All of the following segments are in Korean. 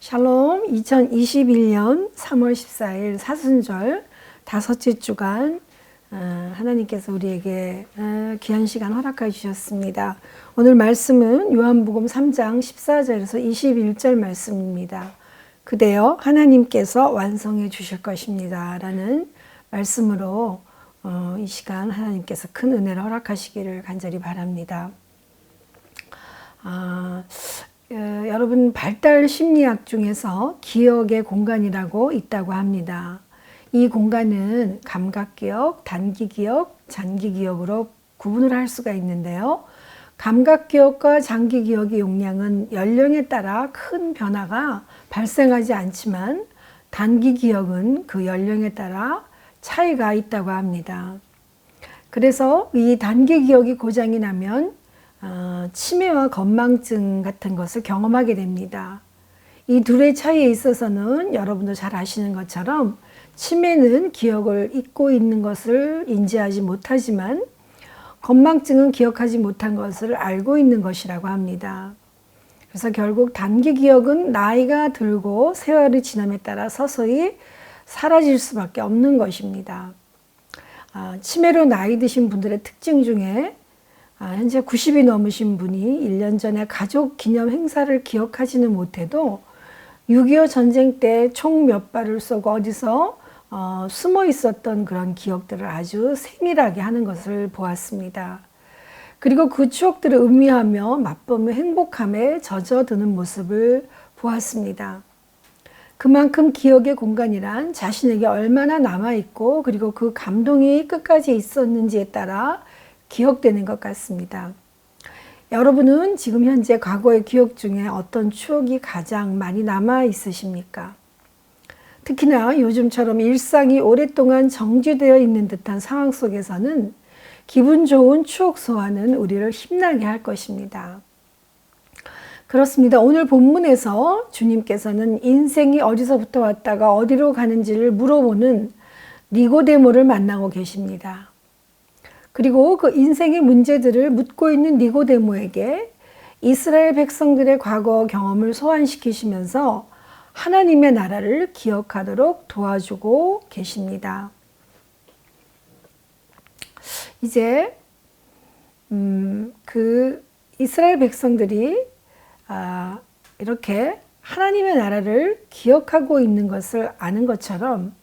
샬롬 2021년 3월 14일 사순절 다섯째 주간 어, 하나님께서 우리에게 어, 귀한 시간 허락해 주셨습니다. 오늘 말씀은 요한복음 3장 14절에서 21절 말씀입니다. 그대여 하나님께서 완성해 주실 것입니다. 라는 말씀으로 어, 이 시간 하나님께서 큰 은혜를 허락하시기를 간절히 바랍니다. 아, 어, 여러분 발달 심리학 중에서 기억의 공간이라고 있다고 합니다. 이 공간은 감각 기억, 단기 기억, 장기 기억으로 구분을 할 수가 있는데요. 감각 기억과 장기 기억의 용량은 연령에 따라 큰 변화가 발생하지 않지만 단기 기억은 그 연령에 따라 차이가 있다고 합니다. 그래서 이 단기 기억이 고장이 나면 어, 치매와 건망증 같은 것을 경험하게 됩니다. 이 둘의 차이에 있어서는 여러분도 잘 아시는 것처럼 치매는 기억을 잊고 있는 것을 인지하지 못하지만 건망증은 기억하지 못한 것을 알고 있는 것이라고 합니다. 그래서 결국 단기 기억은 나이가 들고 세월이 지남에 따라 서서히 사라질 수밖에 없는 것입니다. 아, 치매로 나이 드신 분들의 특징 중에 아, 현재 90이 넘으신 분이 1년 전에 가족 기념 행사를 기억하지는 못해도 6.25 전쟁 때 총 몇 발을 쏘고 어디서 어, 숨어 있었던 그런 기억들을 아주 세밀하게 하는 것을 보았습니다. 그리고 그 추억들을 음미하며 맛보며 행복함에 젖어드는 모습을 보았습니다. 그만큼 기억의 공간이란 자신에게 얼마나 남아있고 그리고 그 감동이 끝까지 있었는지에 따라 기억되는 것 같습니다. 여러분은 지금 현재 과거의 기억 중에 어떤 추억이 가장 많이 남아 있으십니까? 특히나 요즘처럼 일상이 오랫동안 정지되어 있는 듯한 상황 속에서는 기분 좋은 추억 소환은 우리를 힘나게 할 것입니다. 그렇습니다. 오늘 본문에서 주님께서는 인생이 어디서부터 왔다가 어디로 가는지를 물어보는 니고데모를 만나고 계십니다. 그리고 그 인생의 문제들을 묻고 있는 니고데모에게 이스라엘 백성들의 과거 경험을 소환시키시면서 하나님의 나라를 기억하도록 도와주고 계십니다. 이제 음, 그 이스라엘 백성들이 아, 이렇게 하나님의 나라를 기억하고 있는 것을 아는 것처럼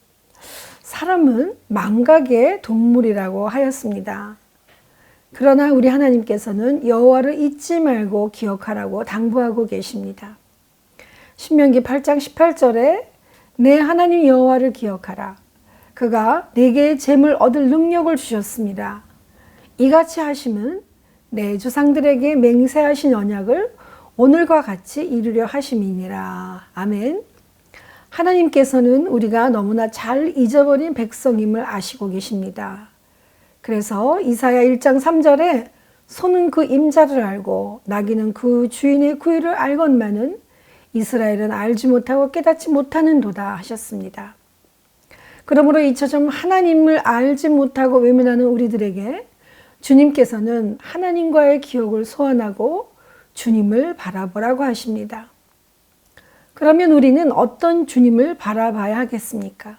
사람은 망각의 동물이라고 하였습니다. 그러나 우리 하나님께서는 여호와를 잊지 말고 기억하라고 당부하고 계십니다. 신명기 8장 18절에 내 하나님 여호와를 기억하라. 그가 내게 재물 얻을 능력을 주셨습니다. 이같이 하심은 내 조상들에게 맹세하신 언약을 오늘과 같이 이루려 하심이니라. 아멘. 하나님께서는 우리가 너무나 잘 잊어버린 백성임을 아시고 계십니다. 그래서 이사야 1장 3절에 소는 그 임자를 알고 나귀는 그 주인의 구의를 알건만은 이스라엘은 알지 못하고 깨닫지 못하는 도다 하셨습니다. 그러므로 이처럼 하나님을 알지 못하고 외면하는 우리들에게 주님께서는 하나님과의 기억을 소환하고 주님을 바라보라고 하십니다. 그러면 우리는 어떤 주님을 바라봐야 하겠습니까?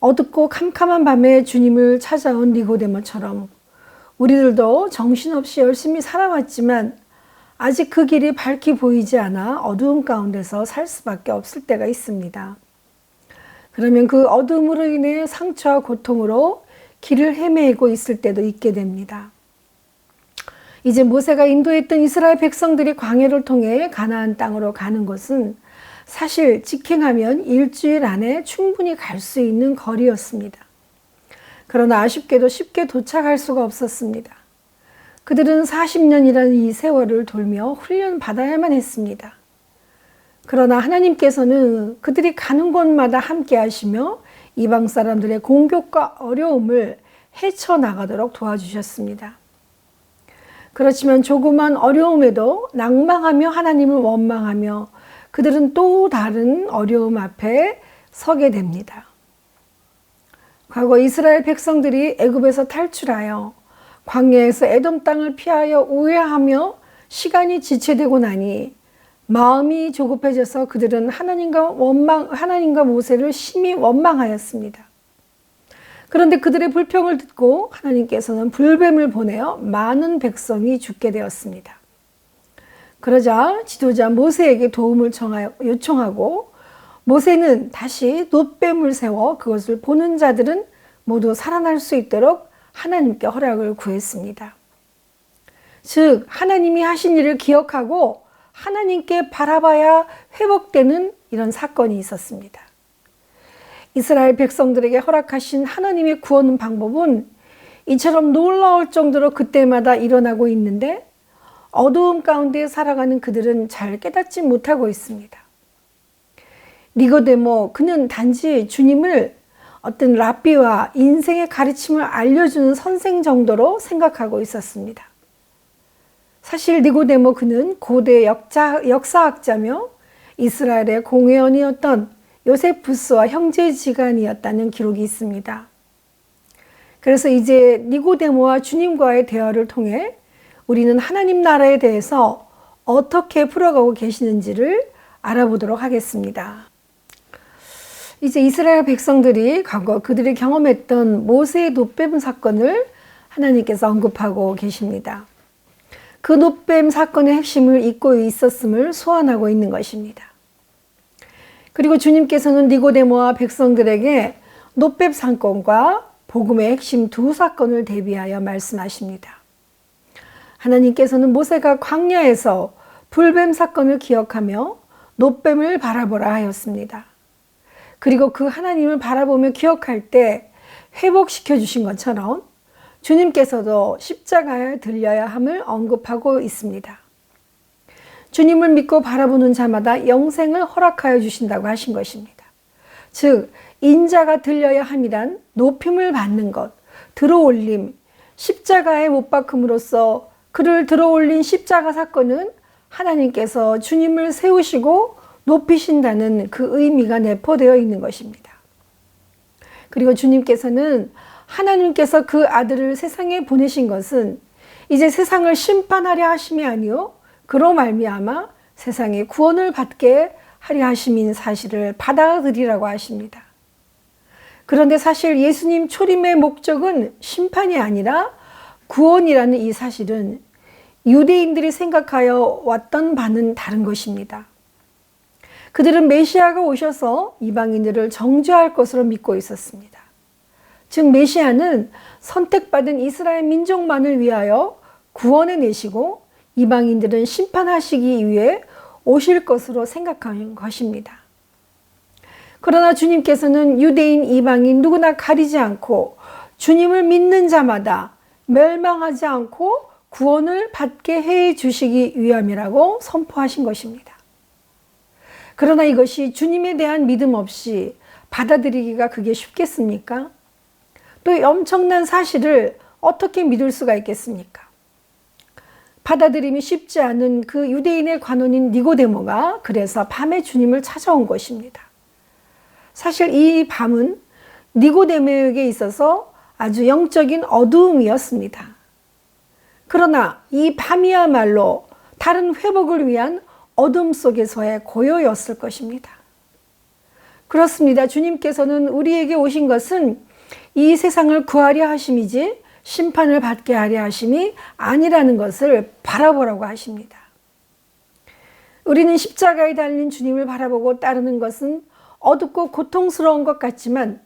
어둡고 캄캄한 밤에 주님을 찾아온 니고데모처럼 우리들도 정신없이 열심히 살아왔지만 아직 그 길이 밝게 보이지 않아 어두움 가운데서 살 수밖에 없을 때가 있습니다. 그러면 그 어둠으로 인해 상처와 고통으로 길을 헤매고 있을 때도 있게 됩니다. 이제 모세가 인도했던 이스라엘 백성들이 광해를 통해 가나안 땅으로 가는 것은 사실 직행하면 일주일 안에 충분히 갈 수 있는 거리였습니다. 그러나 아쉽게도 쉽게 도착할 수가 없었습니다. 그들은 40년이라는 이 세월을 돌며 훈련 받아야만 했습니다. 그러나 하나님께서는 그들이 가는 곳마다 함께 하시며 이방 사람들의 공격과 어려움을 헤쳐나가도록 도와주셨습니다. 그렇지만 조그만 어려움에도 낭망하며 하나님을 원망하며 그들은 또 다른 어려움 앞에 서게 됩니다. 과거 이스라엘 백성들이 애굽에서 탈출하여 광야에서 에돔 땅을 피하여 우회하며 시간이 지체되고 나니 마음이 조급해져서 그들은 하나님과 원망, 하나님과 모세를 심히 원망하였습니다. 그런데 그들의 불평을 듣고 하나님께서는 불뱀을 보내어 많은 백성이 죽게 되었습니다. 그러자 지도자 모세에게 도움을 청하여, 요청하고 모세는 다시 놋뱀을 세워 그것을 보는 자들은 모두 살아날 수 있도록 하나님께 허락을 구했습니다. 즉, 하나님이 하신 일을 기억하고 하나님께 바라봐야 회복되는 이런 사건이 있었습니다. 이스라엘 백성들에게 허락하신 하나님의 구원 방법은 이처럼 놀라울 정도로 그때마다 일어나고 있는데 어두움 가운데 살아가는 그들은 잘 깨닫지 못하고 있습니다. 니고데모 그는 단지 주님을 어떤 랍비와 인생의 가르침을 알려주는 선생 정도로 생각하고 있었습니다. 사실 니고데모 그는 고대 역자, 역사학자며 이스라엘의 공회원이었던 요세푸스와 형제지간이었다는 기록이 있습니다. 그래서 이제 니고데모와 주님과의 대화를 통해 우리는 하나님 나라에 대해서 어떻게 풀어가고 계시는지를 알아보도록 하겠습니다. 이제 이스라엘 백성들이 과거 그들이 경험했던 모세의 노뱀 사건을 하나님께서 언급하고 계십니다. 그 노뱀 사건의 핵심을 잊고 있었음을 소환하고 있는 것입니다. 그리고 주님께서는 니고데모와 백성들에게 노뱀 사건과 복음의 핵심 두 사건을 대비하여 말씀하십니다. 하나님께서는 모세가 광야에서 불뱀 사건을 기억하며 노뱀을 바라보라 하였습니다. 그리고 그 하나님을 바라보며 기억할 때 회복시켜 주신 것처럼 주님께서도 십자가에 들려야 함을 언급하고 있습니다. 주님을 믿고 바라보는 자마다 영생을 허락하여 주신다고 하신 것입니다. 즉, 인자가 들려야 함이란 높임을 받는 것, 들어올림, 십자가에 못 박음으로써 그를 들어올린 십자가 사건은 하나님께서 주님을 세우시고 높이신다는 그 의미가 내포되어 있는 것입니다. 그리고 주님께서는 하나님께서 그 아들을 세상에 보내신 것은 이제 세상을 심판하려 하심이 아니요 그로 말미암아 세상에 구원을 받게 하려 하심인 사실을 받아들이라고 하십니다. 그런데 사실 예수님 초림의 목적은 심판이 아니라 구원이라는 이 사실은 유대인들이 생각하여 왔던 바는 다른 것입니다. 그들은 메시아가 오셔서 이방인들을 정죄할 것으로 믿고 있었습니다. 즉 메시아는 선택받은 이스라엘 민족만을 위하여 구원해 내시고 이방인들은 심판하시기 위해 오실 것으로 생각하는 것입니다. 그러나 주님께서는 유대인, 이방인 누구나 가리지 않고 주님을 믿는 자마다 멸망하지 않고 구원을 받게 해 주시기 위함이라고 선포하신 것입니다. 그러나 이것이 주님에 대한 믿음 없이 받아들이기가 그게 쉽겠습니까? 또 엄청난 사실을 어떻게 믿을 수가 있겠습니까? 받아들임이 쉽지 않은 그 유대인의 관원인 니고데모가 그래서 밤에 주님을 찾아온 것입니다. 사실 이 밤은 니고데모에게 있어서 아주 영적인 어두움이었습니다. 그러나 이 밤이야말로 다른 회복을 위한 어둠 속에서의 고요였을 것입니다. 그렇습니다. 주님께서는 우리에게 오신 것은 이 세상을 구하려 하심이지 심판을 받게 하려 하심이 아니라는 것을 바라보라고 하십니다. 우리는 십자가에 달린 주님을 바라보고 따르는 것은 어둡고 고통스러운 것 같지만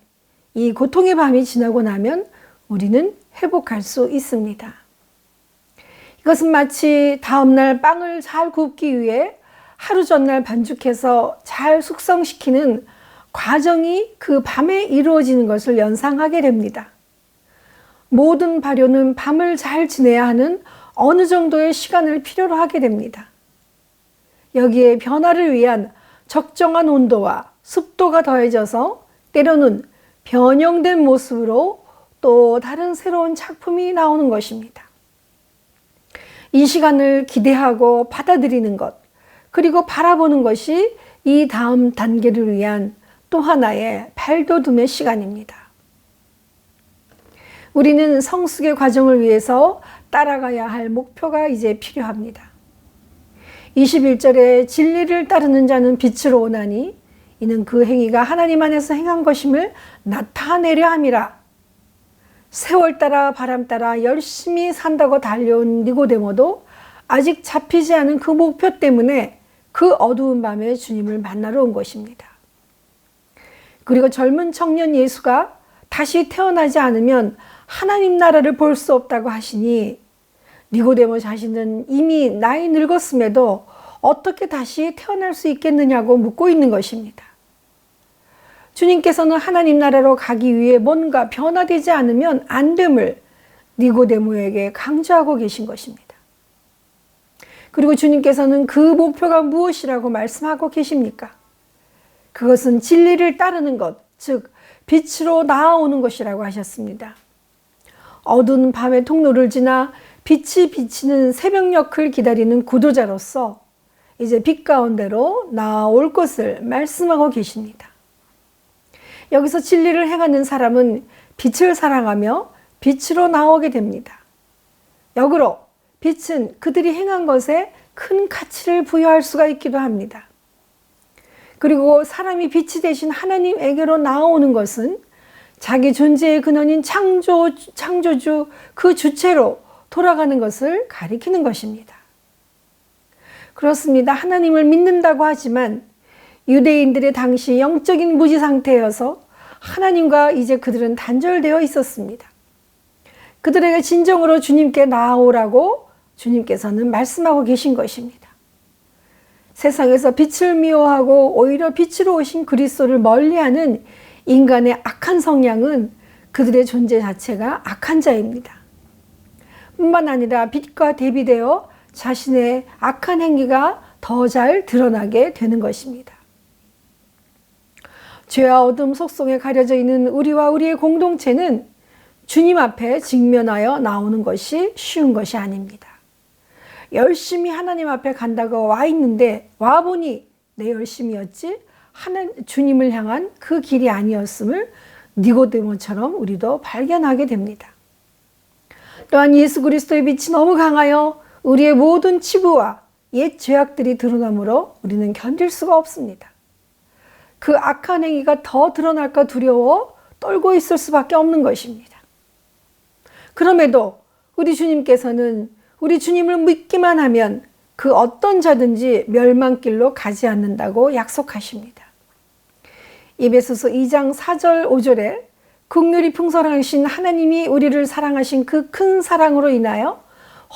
이 고통의 밤이 지나고 나면 우리는 회복할 수 있습니다. 이것은 마치 다음날 빵을 잘 굽기 위해 하루 전날 반죽해서 잘 숙성시키는 과정이 그 밤에 이루어지는 것을 연상하게 됩니다. 모든 발효는 밤을 잘 지내야 하는 어느 정도의 시간을 필요로 하게 됩니다. 여기에 변화를 위한 적정한 온도와 습도가 더해져서 때로는 변형된 모습으로 또 다른 새로운 작품이 나오는 것입니다. 이 시간을 기대하고 받아들이는 것, 그리고 바라보는 것이 이 다음 단계를 위한 또 하나의 발돋움의 시간입니다. 우리는 성숙의 과정을 위해서 따라가야 할 목표가 이제 필요합니다. 21절에 진리를 따르는 자는 빛으로 오나니 이는 그 행위가 하나님 안에서 행한 것임을 나타내려 함이라. 세월 따라 바람 따라 열심히 산다고 달려온 니고데모도 아직 잡히지 않은 그 목표 때문에 그 어두운 밤에 주님을 만나러 온 것입니다. 그리고 젊은 청년 예수가 다시 태어나지 않으면 하나님 나라를 볼 수 없다고 하시니 니고데모 자신은 이미 나이 늙었음에도 어떻게 다시 태어날 수 있겠느냐고 묻고 있는 것입니다. 주님께서는 하나님 나라로 가기 위해 뭔가 변화되지 않으면 안 됨을 니고데모에게 강조하고 계신 것입니다. 그리고 주님께서는 그 목표가 무엇이라고 말씀하고 계십니까? 그것은 진리를 따르는 것, 즉 빛으로 나아오는 것이라고 하셨습니다. 어두운 밤의 통로를 지나 빛이 비치는 새벽녘을 기다리는 구도자로서 이제 빛 가운데로 나아올 것을 말씀하고 계십니다. 여기서 진리를 행하는 사람은 빛을 사랑하며 빛으로 나오게 됩니다. 역으로 빛은 그들이 행한 것에 큰 가치를 부여할 수가 있기도 합니다. 그리고 사람이 빛이 대신 하나님에게로 나오는 것은 자기 존재의 근원인 창조, 창조주 그 주체로 돌아가는 것을 가리키는 것입니다. 그렇습니다. 하나님을 믿는다고 하지만 유대인들의 당시 영적인 무지 상태여서 하나님과 이제 그들은 단절되어 있었습니다. 그들에게 진정으로 주님께 나아오라고 주님께서는 말씀하고 계신 것입니다. 세상에서 빛을 미워하고 오히려 빛으로 오신 그리스도를 멀리하는 인간의 악한 성향은 그들의 존재 자체가 악한 자입니다. 뿐만 아니라 빛과 대비되어 자신의 악한 행위가 더 잘 드러나게 되는 것입니다. 죄와 어둠 속성에 가려져 있는 우리와 우리의 공동체는 주님 앞에 직면하여 나오는 것이 쉬운 것이 아닙니다. 열심히 하나님 앞에 간다고 와 있는데 와 보니 내 열심이었지 하나 주님을 향한 그 길이 아니었음을 니고데모처럼 우리도 발견하게 됩니다. 또한 예수 그리스도의 빛이 너무 강하여 우리의 모든 치부와 옛 죄악들이 드러나므로 우리는 견딜 수가 없습니다. 그 악한 행위가 더 드러날까 두려워 떨고 있을 수밖에 없는 것입니다. 그럼에도 우리 주님께서는 우리 주님을 믿기만 하면 그 어떤 자든지 멸망길로 가지 않는다고 약속하십니다. 이베소서 2장 4절 5절에 극률이 풍성하신 하나님이 우리를 사랑하신 그 큰 사랑으로 인하여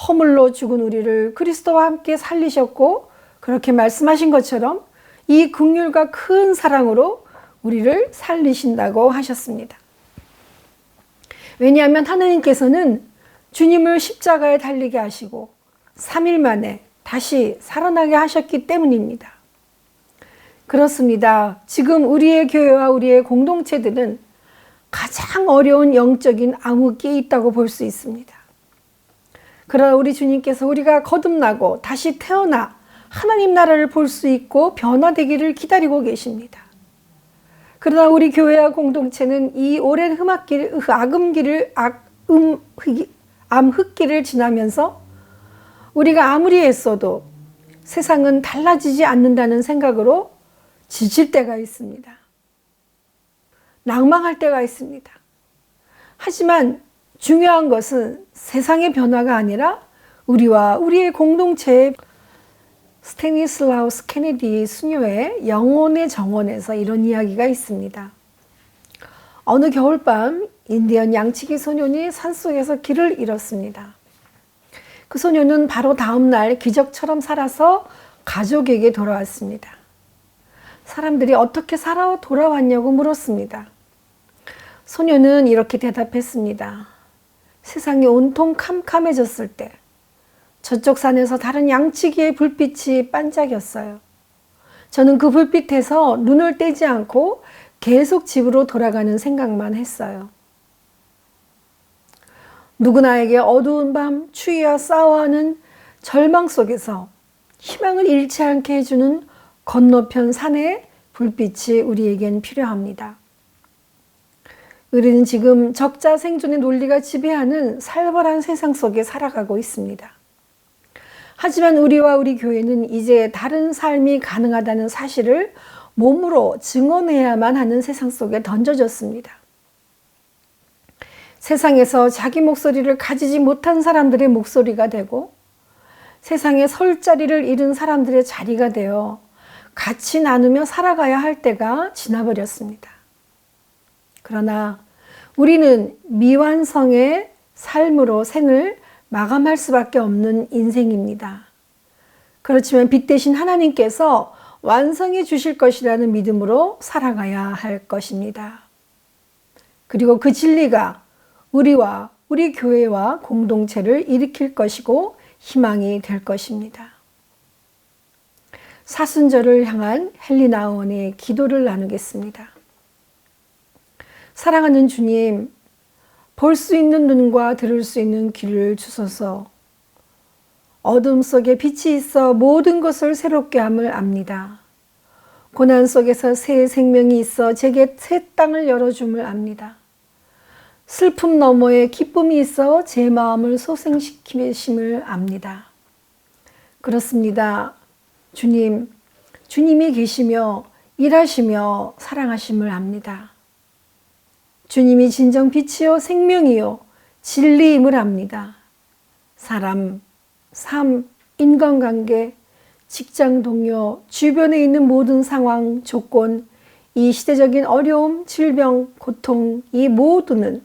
허물로 죽은 우리를 그리스도와 함께 살리셨고 그렇게 말씀하신 것처럼 이 극률과 큰 사랑으로 우리를 살리신다고 하셨습니다. 왜냐하면 하나님께서는 주님을 십자가에 달리게 하시고 3일 만에 다시 살아나게 하셨기 때문입니다. 그렇습니다. 지금 우리의 교회와 우리의 공동체들은 가장 어려운 영적인 암흑기에 있다고 볼 수 있습니다. 그러나 우리 주님께서 우리가 거듭나고 다시 태어나 하나님 나라를 볼 수 있고 변화되기를 기다리고 계십니다. 그러나 우리 교회와 공동체는 이 오랜 흠악길, 악음기를, 악음, 암흑기를 지나면서 우리가 아무리 애써도 세상은 달라지지 않는다는 생각으로 지칠 때가 있습니다. 낭망할 때가 있습니다. 하지만 중요한 것은 세상의 변화가 아니라 우리와 우리의 공동체의 스테니슬라우스 케네디 수녀의 영혼의 정원에서 이런 이야기가 있습니다. 어느 겨울밤 인디언 양치기 소년이 산속에서 길을 잃었습니다. 그 소년은 바로 다음날 기적처럼 살아서 가족에게 돌아왔습니다. 사람들이 어떻게 살아 돌아왔냐고 물었습니다. 소년은 이렇게 대답했습니다. 세상이 온통 캄캄해졌을 때 저쪽 산에서 다른 양치기의 불빛이 반짝였어요. 저는 그 불빛에서 눈을 떼지 않고 계속 집으로 돌아가는 생각만 했어요. 누구나에게 어두운 밤 추위와 싸워하는 절망 속에서 희망을 잃지 않게 해주는 건너편 산의 불빛이 우리에겐 필요합니다. 우리는 지금 적자 생존의 논리가 지배하는 살벌한 세상 속에 살아가고 있습니다. 하지만 우리와 우리 교회는 이제 다른 삶이 가능하다는 사실을 몸으로 증언해야만 하는 세상 속에 던져졌습니다. 세상에서 자기 목소리를 가지지 못한 사람들의 목소리가 되고 세상에 설 자리를 잃은 사람들의 자리가 되어 같이 나누며 살아가야 할 때가 지나버렸습니다. 그러나 우리는 미완성의 삶으로 생을 마감할 수밖에 없는 인생입니다. 그렇지만 빛 대신 하나님께서 완성해 주실 것이라는 믿음으로 살아가야 할 것입니다. 그리고 그 진리가 우리와 우리 교회와 공동체를 일으킬 것이고 희망이 될 것입니다. 사순절을 향한 헬리나원의 기도를 나누겠습니다. 사랑하는 주님, 볼 수 있는 눈과 들을 수 있는 귀를 주소서. 어둠 속에 빛이 있어 모든 것을 새롭게 함을 압니다. 고난 속에서 새 생명이 있어 제게 새 땅을 열어줌을 압니다. 슬픔 너머에 기쁨이 있어 제 마음을 소생시키심을 압니다. 그렇습니다. 주님, 주님이 계시며 일하시며 사랑하심을 압니다. 주님이 진정 빛이요 생명이요 진리임을 압니다. 사람, 삶, 인간관계, 직장 동료, 주변에 있는 모든 상황, 조건, 이 시대적인 어려움, 질병, 고통, 이 모두는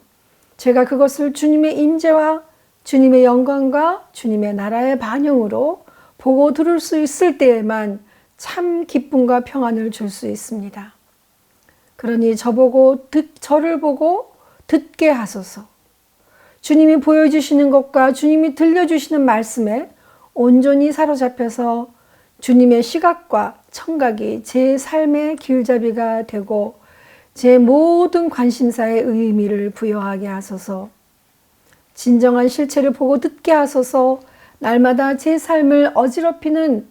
제가 그것을 주님의 임재와 주님의 영광과 주님의 나라의 반영으로 보고 들을 수 있을 때에만 참 기쁨과 평안을 줄 수 있습니다. 그러니 저보고 듣, 저를 보고 듣게 하소서. 주님이 보여주시는 것과 주님이 들려주시는 말씀에 온전히 사로잡혀서 주님의 시각과 청각이 제 삶의 길잡이가 되고 제 모든 관심사의 의미를 부여하게 하소서. 진정한 실체를 보고 듣게 하소서. 날마다 제 삶을 어지럽히는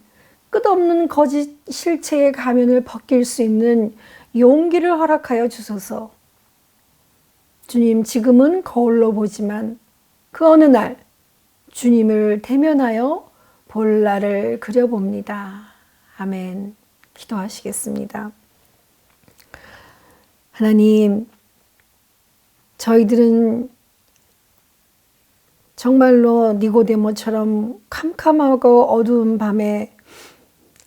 끝없는 거짓 실체의 가면을 벗길 수 있는 용기를 허락하여 주소서. 주님, 지금은 거울로 보지만 그 어느 날 주님을 대면하여 볼 날을 그려봅니다. 아멘. 기도하시겠습니다. 하나님, 저희들은 정말로 니고데모처럼 캄캄하고 어두운 밤에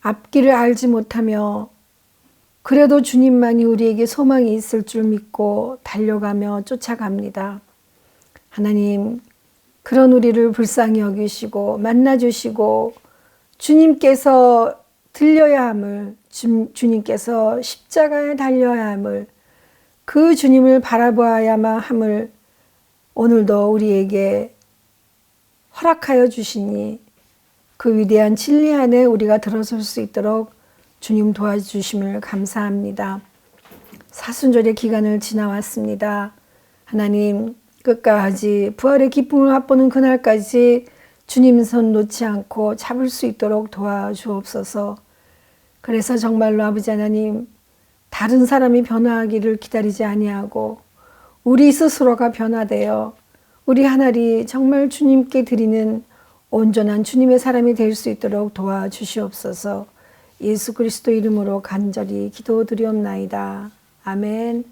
앞길을 알지 못하며 그래도 주님만이 우리에게 소망이 있을 줄 믿고 달려가며 쫓아갑니다. 하나님, 그런 우리를 불쌍히 여기시고 만나주시고 주님께서 들려야 함을, 주, 주님께서 십자가에 달려야 함을, 그 주님을 바라보아야만 함을 오늘도 우리에게 허락하여 주시니 그 위대한 진리 안에 우리가 들어설 수 있도록 주님 도와주심을 감사합니다. 사순절의 기간을 지나왔습니다. 하나님 끝까지 부활의 기쁨을 맛보는 그날까지 주님 손 놓지 않고 잡을 수 있도록 도와주옵소서. 그래서 정말로 아버지 하나님 다른 사람이 변화하기를 기다리지 아니하고 우리 스스로가 변화되어 우리 하나리 정말 주님께 드리는 온전한 주님의 사람이 될 수 있도록 도와주시옵소서. 예수 그리스도 이름으로 간절히 기도드리옵나이다. 아멘.